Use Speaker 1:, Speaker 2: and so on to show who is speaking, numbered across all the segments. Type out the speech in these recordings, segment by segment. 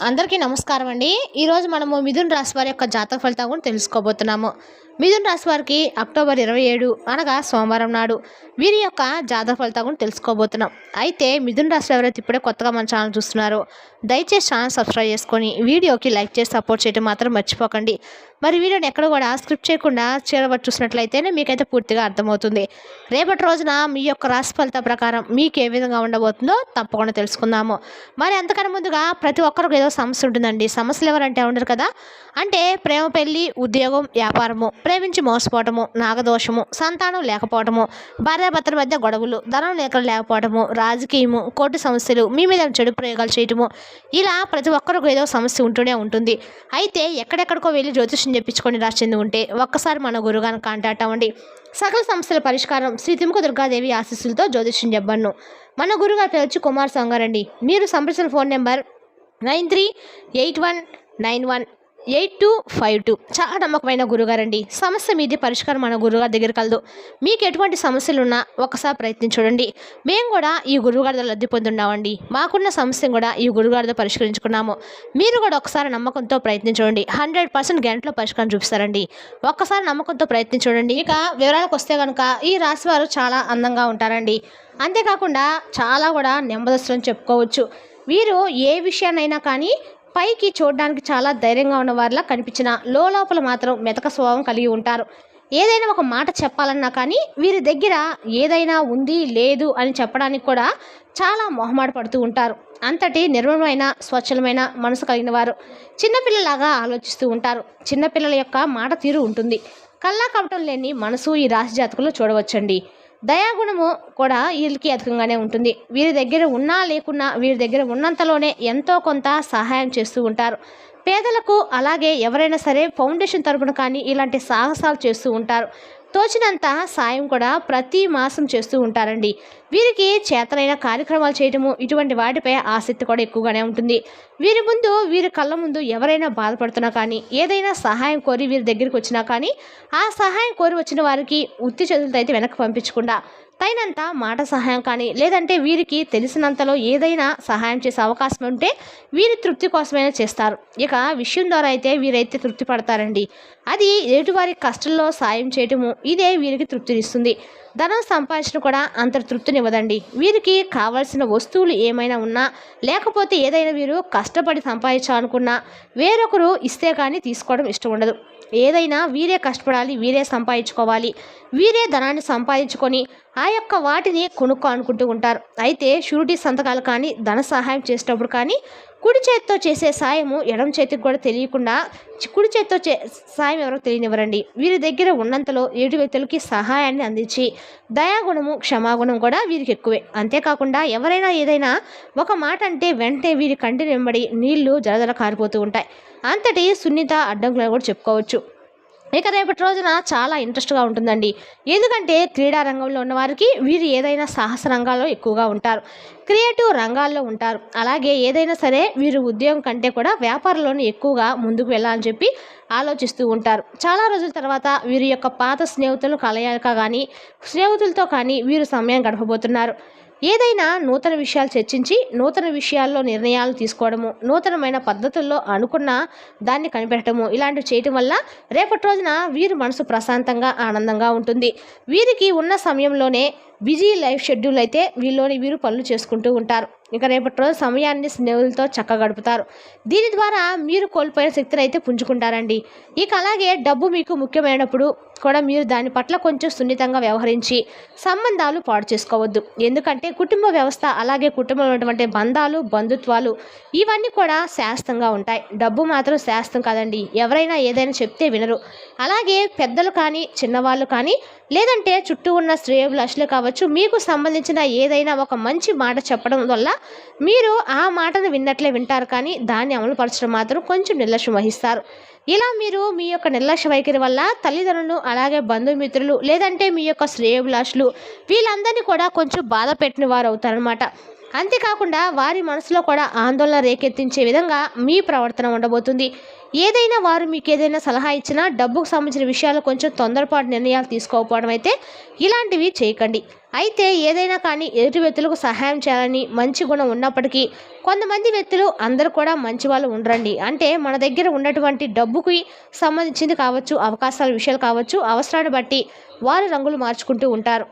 Speaker 1: అందరికీ నమస్కారం అండి. ఈరోజు మనము మిథున్ రాశి వారి యొక్క జాతక ఫలితం కూడా తెలుసుకోబోతున్నాము. మిథున్ రాశి వారికి అక్టోబర్ ఇరవై ఏడు అనగా సోమవారం నాడు వీరి యొక్క జాతక ఫలితం కూడా తెలుసుకోబోతున్నాం. అయితే మిథున్ రాశి ఎవరైతే ఇప్పుడే కొత్తగా మన ఛానల్ చూస్తున్నారో దయచేసి ఛానల్ సబ్స్క్రైబ్ చేసుకొని వీడియోకి లైక్ చేసి సపోర్ట్ చేయడం మాత్రం మర్చిపోకండి. మరి వీడియోని ఎక్కడ కూడా స్క్రిప్ట్ చేయకుండా చేరవచ్చు చూసినట్లయితేనే మీకైతే పూర్తిగా అర్థమవుతుంది. రేపటి రోజున మీ యొక్క రాశి ఫలిత ప్రకారం మీకు ఏ విధంగా ఉండబోతుందో తప్పకుండా తెలుసుకుందాము. మరి అంతకన్నా ముందుగా ప్రతి ఒక్కరికి ఏదో సమస్య ఉంటుందండి. సమస్యలు ఎవరంటే ఉండరు కదా? అంటే ప్రేమ పెళ్ళి ఉద్యోగం వ్యాపారము ప్రేమించి మోసపోవటము నాగదోషము సంతానం లేకపోవటము భార్యాభర్తల మధ్య గొడవలు ధనం లేఖలు లేకపోవటము రాజకీయము కోర్టు సమస్యలు మీ మీద చెడు ప్రయోగాలు చేయటము ఇలా ప్రతి ఒక్కరికి ఏదో సమస్య ఉంటూనే ఉంటుంది. అయితే ఎక్కడెక్కడికో వెళ్ళి జ్యోతిష్యం చెప్పించుకొని రాసింది ఉంటే ఒక్కసారి మన గురుగాను కాంటాక్ట్ అవ్వండి. సకల సమస్యల పరిష్కారం శ్రీ తిముక దుర్గాదేవి ఆశీస్సులతో జ్యోతిష్యం చెప్పను మన గురుగారు పేరు వచ్చి కుమార్ సంగారండి మీరు సంప్రదించిన phone number nine three eight one nine one eight two five two. చాలా నమ్మకమైన గురుగారండి. సమస్య మీది పరిష్కారం మన గురుగారి దగ్గర కలదు. మీకు ఎటువంటి సమస్యలు ఉన్నా ఒకసారి ప్రయత్నించండి మేము కూడా ఈ గురుగారితో లబ్ధి పొందున్నామండి. మాకున్న సమస్యను కూడా ఈ గురుగారితో పరిష్కరించుకున్నాము. మీరు కూడా ఒకసారి నమ్మకంతో ప్రయత్నించండి హండ్రెడ్ పర్సెంట్ గంటలో పరిష్కారం చూపిస్తారండి. ఒక్కసారి నమ్మకంతో ప్రయత్నించండి ఇక వివరాలకు వస్తే కనుక ఈ రాశి వారు చాలా అందంగా ఉంటారండి. అంతేకాకుండా చాలా కూడా నెమ్మదస్తులని చెప్పుకోవచ్చు. వీరు ఏ విషయానైనా కానీ పైకి చూడడానికి చాలా ధైర్యంగా ఉన్నవారిలా కనిపించిన లోపల మాత్రం మెతక స్వభావం కలిగి ఉంటారు. ఏదైనా ఒక మాట చెప్పాలన్నా కానీ వీరి దగ్గర ఏదైనా ఉంది లేదు అని చెప్పడానికి కూడా చాలా మొహమాట పడుతూ ఉంటారు. అంతటి నిర్మలమైన స్వచ్ఛలమైన మనసు కలిగిన వారు చిన్నపిల్లలాగా ఆలోచిస్తూ ఉంటారు. చిన్నపిల్లల యొక్క మాట తీరు ఉంటుంది. కల్లా కపటం లేని మనసు ఈ రాశి జాతకులు చూడవచ్చండి. దయాగుణము కూడా వీళ్ళకి అధికంగానే ఉంటుంది. వీరి దగ్గర ఉన్నా లేకున్నా వీరి దగ్గర ఉన్నంతలోనే ఎంతో కొంత సహాయం చేస్తూ ఉంటారు. పేదలకు అలాగే ఎవరైనా సరే ఫౌండేషన్ తరపున కానీ ఇలాంటి సాహసాలు చేస్తూ ఉంటారు. తోచినంత సాయం కూడా ప్రతి మాసం చేస్తూ ఉంటారండి. వీరికి చేతనైన కార్యక్రమాలు చేయటము ఇటువంటి వాటిపై ఆసక్తి కూడా ఎక్కువగానే ఉంటుంది. వీరి ముందు వీరి కళ్ళ ముందు ఎవరైనా బాధపడుతున్నా కానీ ఏదైనా సహాయం కోరి వీరి దగ్గరికి వచ్చినా కానీ ఆ సహాయం కోరి వచ్చిన వారికి ఉత్తి చదువులతో అయితే వెనక్కి పంపించకుండా తగినంత మాట సహాయం కానీ లేదంటే వీరికి తెలిసినంతలో ఏదైనా సహాయం చేసే అవకాశం ఉంటే వీరి తృప్తి కోసమైనా చేస్తారు. ఇక విషయం ద్వారా అయితే వీరైతే తృప్తి పడతారండి. అది ఎదుటివారి కష్టంలో సాయం చేయటము ఇదే వీరికి తృప్తినిస్తుంది. ధనం సంపాదించిన కూడా అంత తృప్తినివ్వదండి. వీరికి కావాల్సిన వస్తువులు ఏమైనా ఉన్నా లేకపోతే ఏదైనా వీరు కష్టపడి సంపాదించాలనుకున్నా వేరొకరు ఇస్తే కానీ తీసుకోవడం ఇష్టం ఉండదు. ఏదైనా వీరే కష్టపడాలి వీరే సంపాదించుకోవాలి. వీరే ధనాన్ని సంపాదించుకొని ఆ యొక్క వాటిని కొనుక్కో అనుకుంటూ ఉంటారు. అయితే షూరిటీ సంతకాలు కానీ ధన సహాయం చేసేటప్పుడు కానీ కుడి చేతితో చేసే సాయము ఎడం చేతికి కూడా తెలియకుండా కుడి చేతితో చే సాయం ఎవరో తెలియనివ్వరండి. వీరి దగ్గర ఉన్నంతలో ఏడు వ్యక్తులకి సహాయాన్ని అందించి దయాగుణము క్షమాగుణం కూడా వీరికి ఎక్కువే. అంతేకాకుండా ఎవరైనా ఏదైనా ఒక మాట అంటే వెంటనే వీరి కంటి వెంబడి నీళ్ళు జలజల కారిపోతూ ఉంటాయి. అంతటి సున్నిత అడ్డంకులు కూడా చెప్పుకోవచ్చు. ఇక రేపటి రోజున చాలా ఇంట్రెస్ట్గా ఉంటుందండి. ఎందుకంటే క్రీడా రంగంలో ఉన్నవారికి వీరు ఏదైనా సాహస రంగాల్లో ఎక్కువగా ఉంటారు. క్రియేటివ్ రంగాల్లో ఉంటారు. అలాగే ఏదైనా సరే వీరు ఉద్యోగం కంటే కూడా వ్యాపారంలోనే ఎక్కువగా ముందుకు వెళ్ళాలని చెప్పి ఆలోచిస్తూ ఉంటారు. చాలా రోజుల తర్వాత వీరి యొక్క పాత స్నేహితులు కలయిక కానీ స్నేహితులతో కానీ వీరు సమయం గడపబోతున్నారు. ఏదైనా నూతన విషయాలు చర్చించి నూతన విషయాల్లో నిర్ణయాలు తీసుకోవడము నూతనమైన పద్ధతుల్లో అనుకున్న దాన్ని కనిపెట్టడము ఇలాంటివి చేయటం వల్ల రేపటి రోజున వీరి మనసు ప్రశాంతంగా ఆనందంగా ఉంటుంది. వీరికి ఉన్న సమయంలోనే బిజీ లైఫ్ షెడ్యూల్ అయితే వీళ్ళలోని వీరు పనులు చేసుకుంటూ ఉంటారు. ఇంకా రేపటి రోజు సమయాన్ని స్నేహితులతో చక్క గడుపుతారు. దీని ద్వారా మీరు కోల్పోయిన శక్తిని అయితే పుంజుకుంటారండి. ఇక అలాగే డబ్బు మీకు ముఖ్యమైనప్పుడు కూడా మీరు దాని పట్ల కొంచెం సున్నితంగా వ్యవహరించి సంబంధాలు పాడు చేసుకోవద్దు. ఎందుకంటే కుటుంబ వ్యవస్థ అలాగే కుటుంబంలో ఉన్నటువంటి బంధాలు బంధుత్వాలు ఇవన్నీ కూడా శాస్త్రంగా ఉంటాయి. డబ్బు మాత్రం శాస్త్రం కాదండి. ఎవరైనా ఏదైనా చెప్తే వినరు. అలాగే పెద్దలు కానీ చిన్నవాళ్ళు కానీ లేదంటే చుట్టూ ఉన్న శ్రేయభిలాషులే కావచ్చు మీకు సంబంధించిన ఏదైనా ఒక మంచి మాట చెప్పడం వల్ల మీరు ఆ మాటను విన్నట్లే వింటారు కానీ దాన్ని అమలుపరచడం మాత్రం కొంచెం నిర్లక్ష్యం వహిస్తారు. ఇలా మీరు మీ యొక్క నిర్లక్ష్య వైఖరి వల్ల తల్లిదండ్రులు అలాగే బంధుమిత్రులు లేదంటే మీ యొక్క శ్రేయభిలాషులు వీళ్ళందరినీ కూడా కొంచెం బాధ పెట్టిన వారు అవుతారనమాట అంతేకాకుండా వారి మనసులో కూడా ఆందోళన రేకెత్తించే విధంగా మీ ప్రవర్తన ఉండబోతుంది. ఏదైనా వారు మీకు ఏదైనా సలహా ఇచ్చినా డబ్బుకు సంబంధించిన విషయాలు కొంచెం తొందరపాటు నిర్ణయాలు తీసుకోకపోవడం అయితే ఇలాంటివి చేయకండి. అయితే ఏదైనా కానీ ఎదుటి వ్యక్తులకు సహాయం చేయాలని మంచి గుణం ఉన్నప్పటికీ కొంతమంది వ్యక్తులు అందరూ కూడా మంచి వాళ్ళు ఉండరండి. అంటే మన దగ్గర ఉన్నటువంటి డబ్బుకి సంబంధించింది కావచ్చు అవకాశాల విషయాలు కావచ్చు అవసరాన్ని బట్టి వారు రంగులు మార్చుకుంటూ ఉంటారు.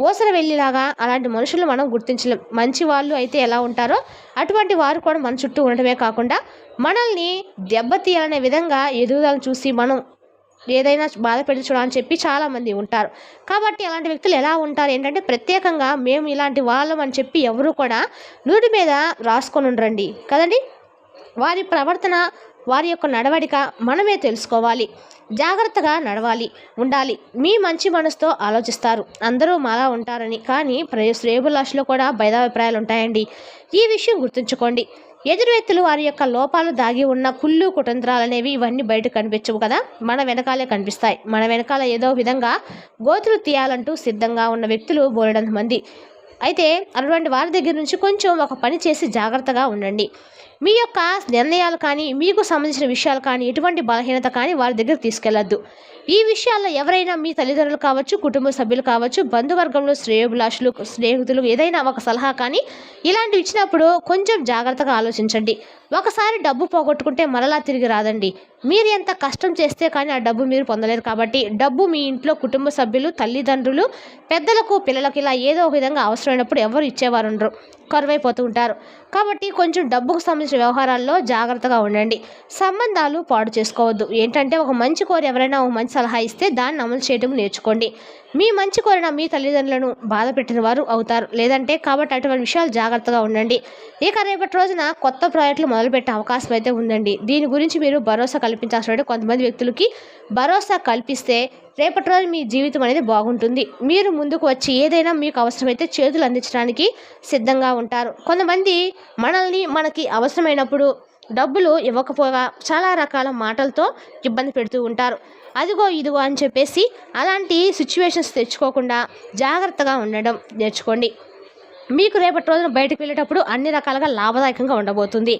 Speaker 1: ఓసర వెళ్ళిలాగా అలాంటి మనుషులు మనం గుర్తించలేం. మంచి వాళ్ళు అయితే ఎలా ఉంటారో అటువంటి వారు కూడా మన చుట్టూ ఉండటమే కాకుండా మనల్ని దెబ్బతీయాలనే విధంగా ఎదుగుదలను చూసి మనం ఏదైనా బాధ అని చెప్పి చాలామంది ఉంటారు. కాబట్టి అలాంటి వ్యక్తులు ఎలా ఉంటారు? ఏంటంటే ప్రత్యేకంగా మేము ఇలాంటి వాళ్ళం అని చెప్పి ఎవరు కూడా నూటి మీద రాసుకొని ఉండరండి. కదండి? వారి ప్రవర్తన వారి యొక్క నడవడిక మనమే తెలుసుకోవాలి. జాగ్రత్తగా నడవాలి ఉండాలి. మీ మంచి మనసుతో ఆలోచిస్తారు. అందరూ మాలా ఉంటారని. కానీ ప్రే కూడా భేదాభిప్రాయాలు ఉంటాయండి. ఈ విషయం గుర్తుంచుకోండి. ఎదురు వ్యక్తులు వారి యొక్క లోపాలు దాగి ఉన్న కుళ్ళు కుతంత్రాలు అనేవి ఇవన్నీ బయట కనిపించవు కదా? మన వెనకాలే కనిపిస్తాయి. మన వెనకాల ఏదో విధంగా గోతులు తీయాలంటూ సిద్ధంగా ఉన్న వ్యక్తులు బోలెడంత మంది. అయితే అటువంటి వారి దగ్గర నుంచి కొంచెం ఒక పని చేసి జాగ్రత్తగా ఉండండి. మీ యొక్క నిర్ణయాలు కానీ మీకు సంబంధించిన విషయాలు కానీ ఎటువంటి బలహీనత కానీ వారి దగ్గర తీసుకెళ్ళొద్దు. ఈ విషయాల్లో ఎవరైనా మీ తల్లిదండ్రులు కావచ్చు కుటుంబ సభ్యులు కావచ్చు బంధువర్గంలో శ్రేయోభిలాషులు స్నేహితులు ఏదైనా ఒక సలహా కానీ ఇలాంటివి ఇచ్చినప్పుడు కొంచెం జాగ్రత్తగా ఆలోచించండి. ఒకసారి డబ్బు పోగొట్టుకుంటే మరలా తిరిగి రాదండి. మీరు ఎంత కష్టం చేస్తే కానీ ఆ డబ్బు మీరు పొందలేరు కాబట్టి డబ్బు మీ ఇంట్లో కుటుంబ సభ్యులు తల్లిదండ్రులు పెద్దలకు పిల్లలకు ఇలా ఏదో ఒక విధంగా అవసరమైనప్పుడు ఎవరు ఇచ్చేవారు ఉండరు. కరువైపోతూ ఉంటారు. కాబట్టి కొంచెం డబ్బుకు సంబంధించిన వ్యవహారాల్లో జాగ్రత్తగా ఉండండి. సంబంధాలు పాడు చేసుకోవద్దు. ఏంటంటే ఒక మంచి కోరి ఎవరైనా ఒక మంచి సలహా ఇస్తే దాన్ని అమలు చేయడం నేర్చుకోండి. మీ మంచి కోరిన మీ తల్లిదండ్రులను బాధ పెట్టిన వారు అవుతారు. లేదంటే కాబట్టి అటువంటి విషయాలు జాగ్రత్తగా ఉండండి. ఇక రేపటి రోజున కొత్త ప్రాజెక్టులు మొదలుపెట్టే అవకాశం అయితే ఉందండి. దీని గురించి మీరు భరోసా కల్పించాల్సిన కొంతమంది వ్యక్తులకి భరోసా కల్పిస్తే రేపటి రోజు మీ జీవితం అనేది బాగుంటుంది. మీరు ముందుకు వచ్చి ఏదైనా మీకు అవసరమైతే చేతులు అందించడానికి సిద్ధంగా ఉంటారు. కొంతమంది మనల్ని మనకి అవసరమైనప్పుడు డబ్బులు ఇవ్వకపోగా చాలా రకాల మాటలతో ఇబ్బంది పెడుతూ ఉంటారు. అదిగో ఇదిగో అని చెప్పేసి అలాంటి సిచ్యువేషన్స్ తెచ్చుకోకుండా జాగ్రత్తగా ఉండడం నేర్చుకోండి. మీకు రేపటి రోజున బయటకు వెళ్ళేటప్పుడు అన్ని రకాలుగా లాభదాయకంగా ఉండబోతుంది.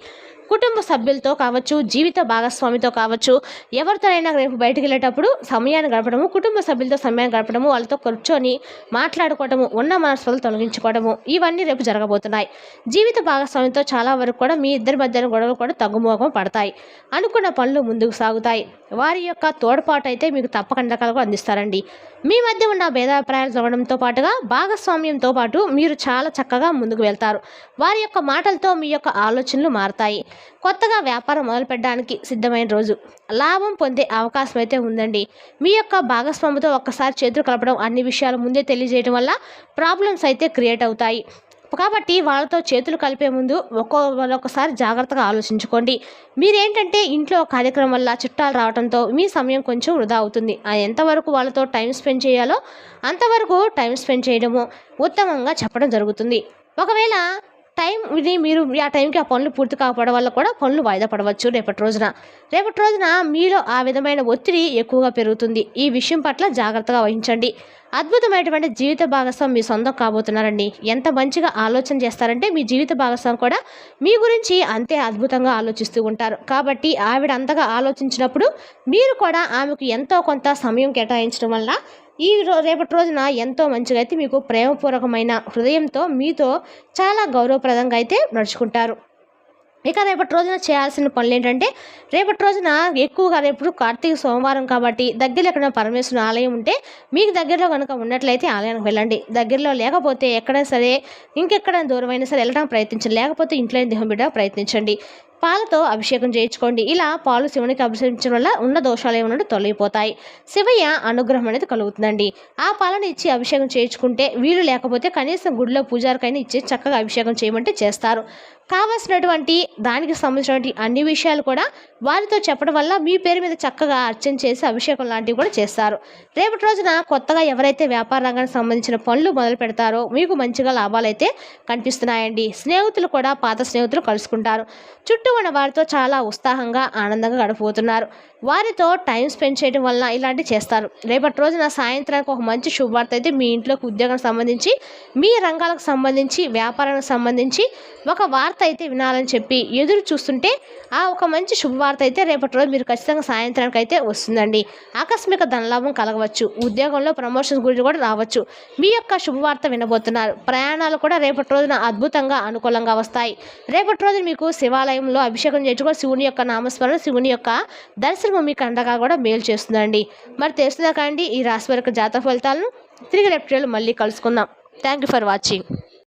Speaker 1: కుటుంబ సభ్యులతో కావచ్చు జీవిత భాగస్వామితో కావచ్చు ఎవరితోనైనా రేపు బయటకు వెళ్ళేటప్పుడు సమయాన్ని గడపడము కుటుంబ సభ్యులతో సమయాన్ని గడపడము వాళ్ళతో కూర్చొని మాట్లాడుకోవడము ఉన్న మనస్సులు తొలగించుకోవడము ఇవన్నీ రేపు జరగబోతున్నాయి. జీవిత భాగస్వామితో చాలా వరకు కూడా మీ ఇద్దరి మధ్యన గొడవలు కూడా తగ్గుముఖం పడతాయి. అనుకున్న పనులు ముందుకు సాగుతాయి. వారి యొక్క తోడ్పాటు అయితే మీకు తప్పకుండా కలుగు అందిస్తారండి. మీ మధ్య ఉన్న భేదాభిప్రాయాలు తొలగడంతో పాటుగా భాగస్వామ్యంతో పాటు మీరు చాలా చక్కగా ముందుకు వెళ్తారు. వారి యొక్క మాటలతో మీ యొక్క ఆలోచనలు మారతాయి. కొత్తగా వ్యాపారం మొదలుపెట్టడానికి సిద్ధమైన రోజు. లాభం పొందే అవకాశం అయితే ఉందండి. మీ యొక్క భాగస్వామితో ఒక్కసారి చేతులు కలపడం అన్ని విషయాలు ముందే తెలియజేయడం వల్ల ప్రాబ్లమ్స్ అయితే క్రియేట్ అవుతాయి. కాబట్టి వాళ్ళతో చేతులు కలిపే ముందు ఒక్కో ఒకసారి జాగ్రత్తగా ఆలోచించుకోండి. మీరేంటంటే ఇంట్లో కార్యక్రమం వల్ల చుట్టాలు రావడంతో మీ సమయం కొంచెం వృధా అవుతుంది. ఎంతవరకు వాళ్ళతో టైం స్పెండ్ చేయాలో అంతవరకు టైం స్పెండ్ చేయడము ఉత్తమంగా చెప్పడం జరుగుతుంది. ఒకవేళ టైం ఇది మీరు ఆ టైంకి ఆ పనులు పూర్తి కాకపోవడం వల్ల కూడా పనులు వాయిదా పడవచ్చు రేపటి రోజున. రేపటి రోజున మీలో ఆ విధమైన ఒత్తిడి ఎక్కువగా పెరుగుతుంది. ఈ విషయం పట్ల జాగ్రత్తగా వహించండి. అద్భుతమైనటువంటి జీవిత భాగస్వామి మీ సొంతం కాబోతున్నారండి. ఎంత మంచిగా ఆలోచన చేస్తారంటే మీ జీవిత భాగస్వామి కూడా మీ గురించి అంతే అద్భుతంగా ఆలోచిస్తూ ఉంటారు. కాబట్టి ఆవిడ అంతగా ఆలోచించినప్పుడు మీరు కూడా ఆమెకు ఎంతో కొంత సమయం కేటాయించడం వల్ల ఈ రేపటి రోజున ఎంతో మంచిగా అయితే మీకు ప్రేమపూర్వకమైన హృదయంతో మీతో చాలా గౌరవప్రదంగా అయితే నడుచుకుంటారు. ఇక రేపటి రోజున చేయాల్సిన పనులు ఏంటంటే రేపటి రోజున ఎక్కువగా రేపు కార్తీక సోమవారం కాబట్టి దగ్గరలో ఎక్కడ పరమేశ్వరుని ఆలయం ఉంటే మీకు దగ్గరలో కనుక ఉన్నట్లయితే ఆలయానికి వెళ్ళండి. దగ్గరలో లేకపోతే ఎక్కడైనా సరే ఇంకెక్కడైనా దూరమైనా సరే వెళ్ళడానికి ప్రయత్నించండి. లేకపోతే ఇంట్లో దేహం బిడ్డ ప్రయత్నించండి. పాలతో అభిషేకం చేయించుకోండి. ఇలా పాలు శివునికి అభిషేకించడం వల్ల ఉన్న దోషాలు ఏమన్నా తొలగిపోతాయి. శివయ్య అనుగ్రహం అనేది కలుగుతుందండి. ఆ పాలను ఇచ్చి అభిషేకం చేయించుకుంటే వీలు లేకపోతే కనీసం గుడిలో పూజారికైనా ఇచ్చి చక్కగా అభిషేకం చేయమంటే చేస్తారు. కావాల్సినటువంటి దానికి సంబంధించినటువంటి అన్ని విషయాలు కూడా వారితో చెప్పడం వల్ల మీ పేరు మీద చక్కగా అర్చన చేసి అభిషేకం లాంటివి కూడా చేస్తారు. రేపటి రోజున కొత్తగా ఎవరైతే వ్యాపార రంగానికి సంబంధించిన పనులు మొదలు పెడతారో మీకు మంచిగా లాభాలు అయితే కనిపిస్తున్నాయండి. స్నేహితులు కూడా పాత స్నేహితులు కలుసుకుంటారు. చుట్టూ ఉన్న వారితో చాలా ఉత్సాహంగా ఆనందంగా గడిపోతున్నారు వారితో టైం స్పెండ్ చేయడం వల్ల ఇలాంటివి చేస్తారు. రేపటి రోజున సాయంత్రానికి ఒక మంచి శుభవార్త అయితే మీ ఇంట్లోకి ఉద్యోగానికి సంబంధించి మీ రంగాలకు సంబంధించి వ్యాపారానికి సంబంధించి ఒక వార్త వార్త అయితే వినాలని చెప్పి ఎదురు చూస్తుంటే ఆ ఒక మంచి శుభవార్త అయితే రేపటి రోజు మీరు ఖచ్చితంగా సాయంత్రానికి అయితే వస్తుందండి. ఆకస్మిక ధనలాభం కలగవచ్చు. ఉద్యోగంలో ప్రమోషన్స్ గురించి కూడా రావచ్చు. మీ యొక్క శుభవార్త వినబోతున్నారు. ప్రయాణాలు కూడా రేపటి రోజున అద్భుతంగా అనుకూలంగా వస్తాయి. రేపటి రోజు మీకు శివాలయంలో అభిషేకం చేయించుకొని శివుని యొక్క నామస్మరణ శివుని యొక్క దర్శనం మీకు అండగా కూడా మేలు చేస్తుందండి. మరి తెలుస్తుందా కండి ఈ రాశి వారి యొక్క జాతక ఫలితాలను తిరిగి రేపు మళ్ళీ కలుసుకుందాం. Thank you for watching